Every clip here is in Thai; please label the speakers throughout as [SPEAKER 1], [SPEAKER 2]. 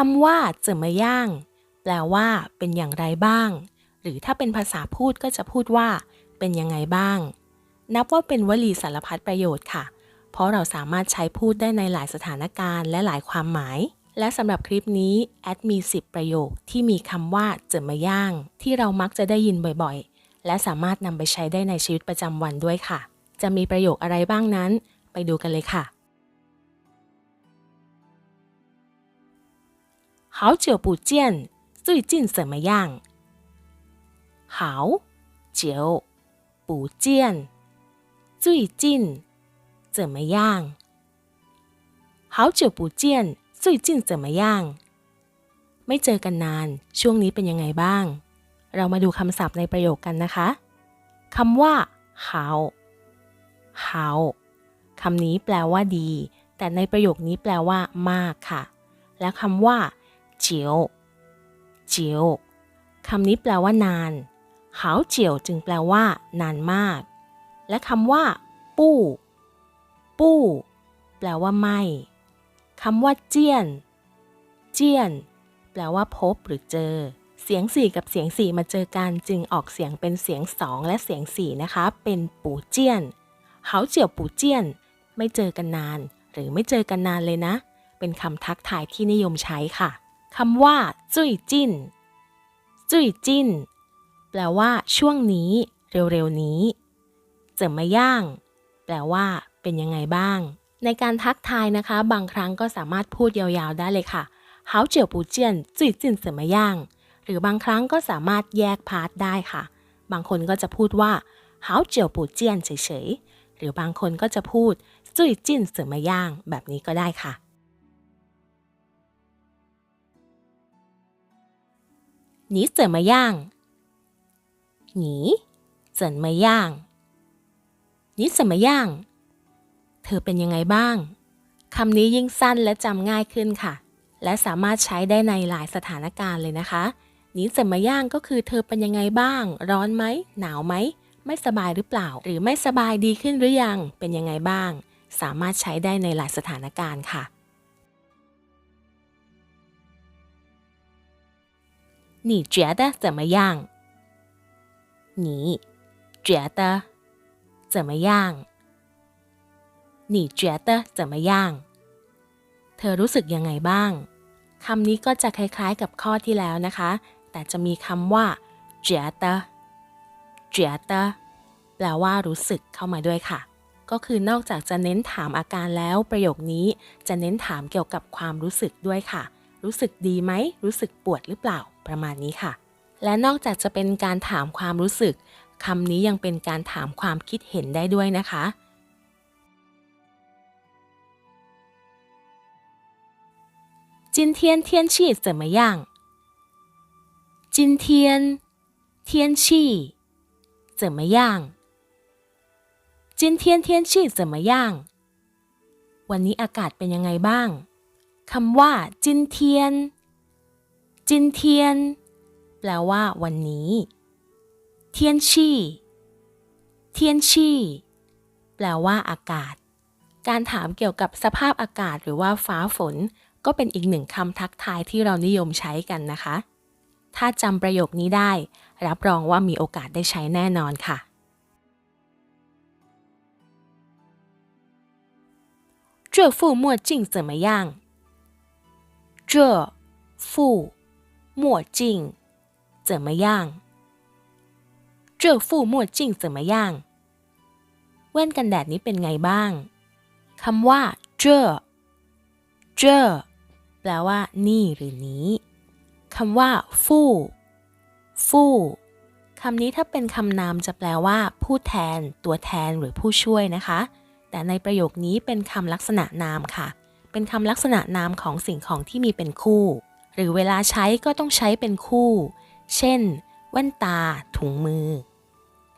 [SPEAKER 1] คำว่าเจอมาย่าง แปลว่าเป็นอย่างไรบ้าง หรือถ้าเป็นภาษาพูดก็จะพูดว่า เป็นยังไงบ้าง นับว่าเป็นวลีสารพัดประโยชน์ค่ะ เพราะเราสามารถใช้พูดได้ในหลายสถานการณ์และหลายความหมาย และสำหรับคลิปนี้แอดมี 10 ประโยคที่มีคำว่าเจอมาย่าง ที่เรามักจะได้ยินบ่อยๆ และสามารถนำไปใช้ได้ในชีวิตประจำวันด้วยค่ะ จะมีประโยคอะไรบ้างนั้น ไปดูกันเลยค่ะ 好久不见，最近怎么样？好久不见，最近怎么样？好久不见，最近怎么样？ไม่เจอกันนาน ช่วงนี้เป็นยังไงบ้าง เรามาดูคำศัพท์ในประโยคกันนะคะคำว่า how how คำนี้แปลว่าดี แต่ในประโยคนี้แปลว่ามากค่ะ และคำว่า เจียว เจียวคำนี้แปลว่านานหาวเจียวจึงแปลว่า นานมาก และคำว่า ปู้ ปู้ แปลว่าไม่คำว่า เจียน เจียน แปลว่าพบหรือเจอ เสียงสี่กับเสียงสี่มาเจอกันจึงออกเสียงเป็นเสียงสองและเสียงสี่นะคะ เป็นปู่เจียนเฮาเจียวปู่เจียน ไม่เจอกันนาน หรือไม่เจอกันนานเลยนะ เป็นคำทักทายที่นิยมใช้ค่ะ คำว่า จุยจินจุยจินแปลว่า ช่วงนี้ เร็วๆนี้เจิมมาย่าง แปลว่า เป็นยังไงบ้าง ในการทักทายนะคะ บางครั้งก็สามารถพูดยาวๆได้เลยค่ะเฮาเจียวปูเจียนจุยจินเสิมมาย่าง หรือบางครั้งก็สามารถแยกพาร์ทได้ค่ะ บางคนก็จะพูดว่าเฮาเจียวปูเจียนเฉยๆหรือบางคนก็จะพูดจุยจินเสือมาย่างแบบนี้ก็ได้ค่ะ 你怎么样你怎么样你怎么样เธอเป็นยังไงบ้าง คำนี้ยิ่งสั้นและจำง่ายขึ้นค่ะ และสามารถใช้ได้ในหลายสถานการณ์เลยนะคะนี้จะมาย่างก็คือเธอเป็นยังไงบ้าง ร้อนไหม หนาวไหม ไม่สบายหรือเปล่า หรือไม่สบายดีขึ้นหรือยัง เป็นยังไงบ้าง สามารถใช้ได้ในหลายสถานการณ์ค่ะ 你觉得怎么样你觉得怎么样你觉得怎么样เธอรู้สึกยังไงบ้าง คำนี้ก็จะคล้ายๆกับข้อที่แล้วนะคะ แต่จะมีคำว่า觉得觉得แปลว่ารู้สึกเข้ามาด้วยค่ะ ก็คือนอกจากจะเน้นถามอาการแล้วประโยคนี้จะเน้นถามเกี่ยวกับความรู้สึกด้วยค่ะ รู้สึกดีไหม รู้สึกปวดหรือเปล่า ประมาณนี้ค่ะ และนอกจากจะเป็นการถามความรู้สึกคำนี้ยังเป็นการถามความคิดเห็นได้ด้วยนะคะ จินเทียนเทียนชี่怎么样จินเทียนเทียนชี怎么样จินเทียนเทียนชี怎么样วันนี้อากาศเป็นยังไงบ้าง คำว่าจินเทียนจินเทียนแปลว่า วันนี้เทียนชีเทียนชีแปลว่า อากาศ การถามเกี่ยวกับสภาพอากาศหรือว่าฟ้าฝนก็เป็นอีกหนึ่งคำทักทายที่เรานิยมใช้กันนะคะ ถ้าจำประโยคนี้ได้ รับรองว่ามีโอกาสได้ใช้แน่นอนค่ะ这副墨镜怎么样？ 这副墨镜怎么样？这副墨镜怎么样？แว่นกันแดดนี้เป็นไงบ้าง คำว่า这这แปลว่า นี่หรือนี้คำว่า ฟู่ฟู่คำนี้ถ้าเป็นคำนามจะแปลว่า ผู้แทน ตัวแทนหรือผู้ช่วยนะคะ แต่ในประโยคนี้เป็นคำลักษณะนามค่ะ เป็นคำลักษณะนามของสิ่งของที่มีเป็นคู่ หรือเวลาใช้ก็ต้องใช้เป็นคู่ เช่น แว่นตา ถุงมือ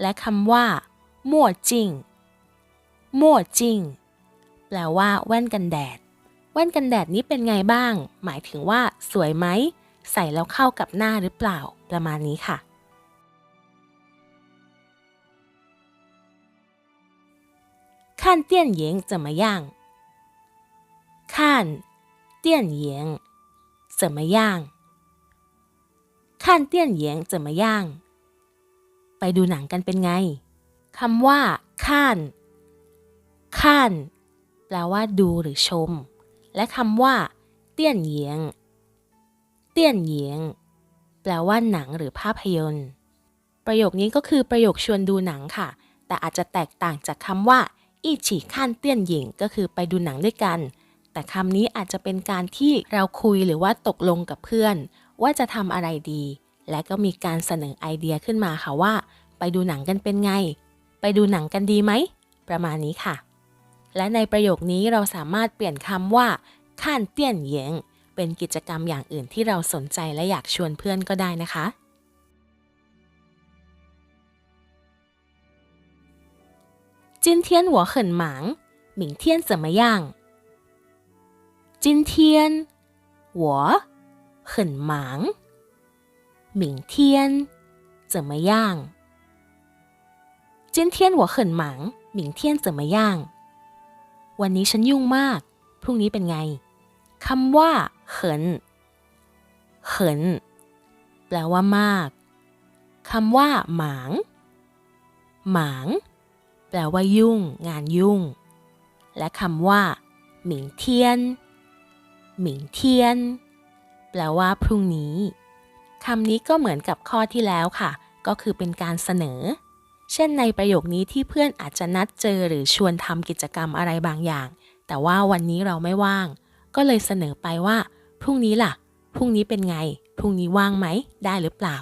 [SPEAKER 1] และคำว่ามั่วจริงมั่วจริงแปลว่า แว่นกันแดด แว่นกันแดดนี้เป็นไงบ้าง หมายถึงว่า สวยไหม ใส่แล้วเข้ากับหน้าหรือเปล่า ประมาณนี้ค่ะ ขั้นเตี้ยนเยงจะมาย่าง 看电影怎 怎么样看电影怎么样ไปดูหนังกันเป็นไงคำว่าข้านข้านแปลว่าดูหรือชม และคำว่าเตี้ยนเหยียงเตี้ยนเหยียงแปลว่าหนังหรือภาพยนตร์ ประโยคนี้ก็คือประโยคชวนดูหนังค่ะ แต่อาจจะแตกต่างจากคำว่าอีฉีข้านเตี้ยนหญิงก็คือไปดูหนังด้วยกัน แต่คำนี้อาจจะเป็นการที่เราคุยหรือว่าตกลงกับเพื่อน ว่าจะทำอะไรดี และก็มีการเสนอไอเดียขึ้นมาค่ะว่า ไปดูหนังกันเป็นไง ไปดูหนังกันดีไหม ประมาณนี้ค่ะ และในประโยคนี้เราสามารถเปลี่ยนคำว่าข้านเตี้ยนเยงเป็นกิจกรรมอย่างอื่นที่เราสนใจและอยากชวนเพื่อนก็ได้นะคะ จินเทียนหัวเขินหมางหมิงเทียนเสมย่าง 今天我很忙，明天怎么样？今天我很忙，明天怎么样？วันนี้ฉันยุ่งมาก พรุ่งนี้เป็นไง คำว่าเขินเขินแปลว่ามาก คำว่า หมาง หมางแปลว่ายุ่ง งานยุ่ง และคำว่า หมิงเทียน หมิงเทียน แปลว่าพรุ่งนี้คำนี้ก็เหมือนกับข้อที่แล้วค่ะ ก็คือเป็นการเสนอ เช่นในประโยคนี้ที่เพื่อนอาจจะนัดเจอหรือชวนทำกิจกรรมอะไรบางอย่าง แต่ว่าวันนี้เราไม่ว่าง ก็เลยเสนอไปว่า พรุ่งนี้ล่ะ พรุ่งนี้เป็นไง พรุ่งนี้ว่างไหม ได้หรือเปล่า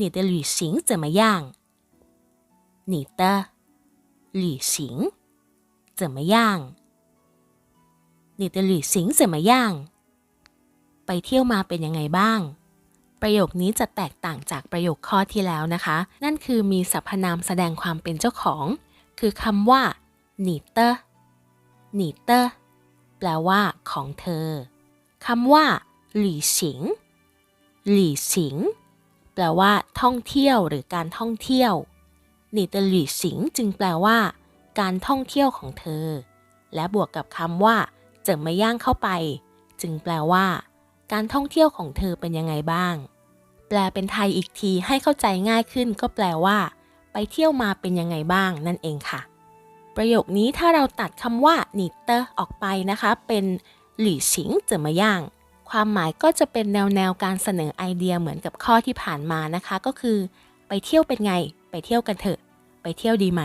[SPEAKER 1] 你的旅行怎么样？你的 旅行怎么样？你的旅行怎么样？ไปเที่ยวมาเป็นยังไงบ้าง ประโยคนี้จะแตกต่างจากประโยคข้อที่แล้วนะคะ นั่นคือมีสรรพนามแสดงความเป็นเจ้าของ คือคำว่าหนีเตอหนีเตอแปลว่า ของเธอคำว่าหลี่สิงหลี่สิงแปลว่า ท่องเที่ยวหรือการท่องเที่ยว หนีเตหลี่สิงจึงแปลว่า การท่องเที่ยวของเธอ และบวกกับคำว่าเจิมาย่างเข้าไป จึงแปลว่า การท่องเที่ยวของเธอเป็นยังไงบ้าง แปลเป็นไทยอีกทีให้เข้าใจง่ายขึ้น ก็แปลว่า ไปเที่ยวมาเป็นยังไงบ้าง นั่นเองค่ะ ประโยคนี้ถ้าเราตัดคำว่าหนีเตอออกไปนะคะ เป็นหลี่สิงเจิมาย่างความหมายก็จะเป็นแนวแนวการเสนอไอเดียเหมือนกับข้อที่ผ่านมานะคะ ก็คือ ไปเที่ยวเป็นไง ไปเที่ยวกันเถอะ ไปเที่ยวดีไหม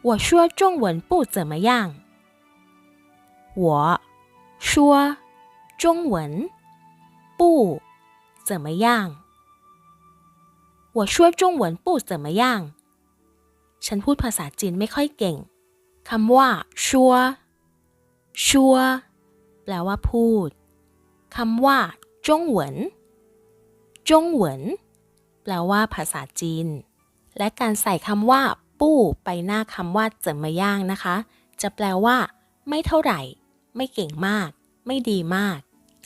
[SPEAKER 1] 我说中文不怎么样。我说中文不怎么样。我说中文不怎么样。ฉันพูดภาษาจีนไม่ค่อยเก่งคำว่าชัวชัวแปลว่าพูด คำว่าจงเหวิน จงเหวินแปลว่าภาษาจีน และการใส่คำว่า ปู้ไปหน้าคำว่าเจิมย่างนะคะ จะแปลว่า ไม่เท่าไหร่ ไม่เก่งมาก ไม่ดีมาก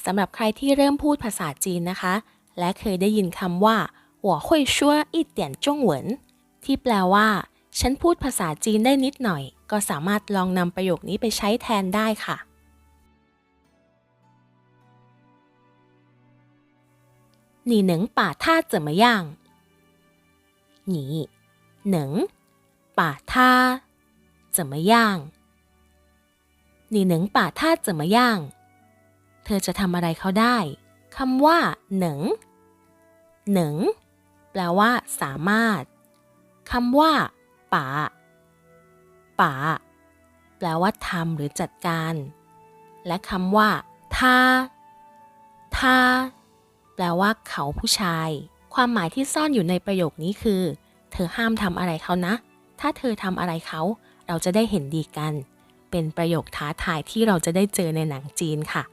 [SPEAKER 1] สำหรับใครที่เริ่มพูดภาษาจีนนะคะ และเคยได้ยินคำว่าหัวคุยชั่วอีเตียนจงเหวินที่แปลว่า ฉันพูดภาษาจีนได้นิดหน่อย ก็สามารถลองนำประโยคนี้ไปใช้แทนได้ค่ะ 你能把它怎么样你能把它怎么样你能把它怎么样เธอจะทำอะไรเขาได้คำว่าหนึ่งหนึ่งแปลว่า สามารถคำว่าป๋าป๋าแปลว่าทำหรือจัดการ และคำว่าท่าท่า แปลว่าเขาผู้ชาย ความหมายที่ซ่อนอยู่ในประโยคนี้คือ เธอห้ามทำอะไรเขานะ ถ้าเธอทำอะไรเขา เราจะได้เห็นดีกัน เป็นประโยคท้าทายที่เราจะได้เจอในหนังจีนค่ะ